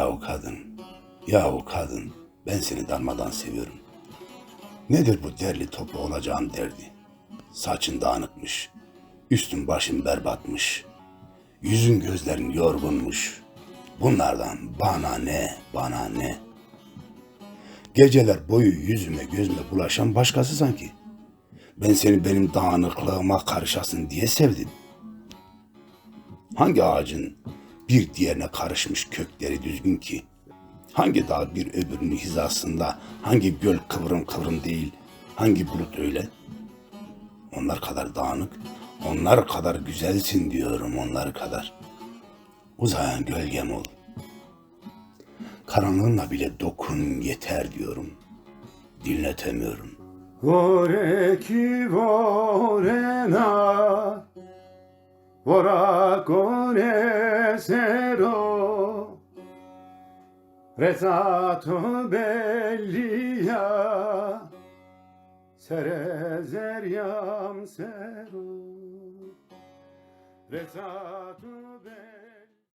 Yahu kadın, yahu kadın, ben seni darmadan seviyorum. Nedir bu derli toplu olacağın derdi? Saçın dağınıkmış, üstün başın berbatmış, yüzün gözlerin yorgunmuş. Bunlardan bana ne, bana ne? Geceler boyu yüzüme gözüme bulaşan başkası sanki. Ben seni benim dağınıklığıma karışasın diye sevdim. Hangi ağacın bir diğerine karışmış kökleri düzgün ki? Hangi dağ bir öbürünün hizasında, hangi göl kıvrım kıvrım değil, hangi bulut öyle? Onlar kadar dağınık, onlar kadar güzelsin diyorum onlar kadar. Uzayan gölgem ol. Karanlığına bile dokun yeter diyorum. Dinletemiyorum. Vore ki vorena Vora kone sero Rezato bellia Serezeryam sero. Rezato bellia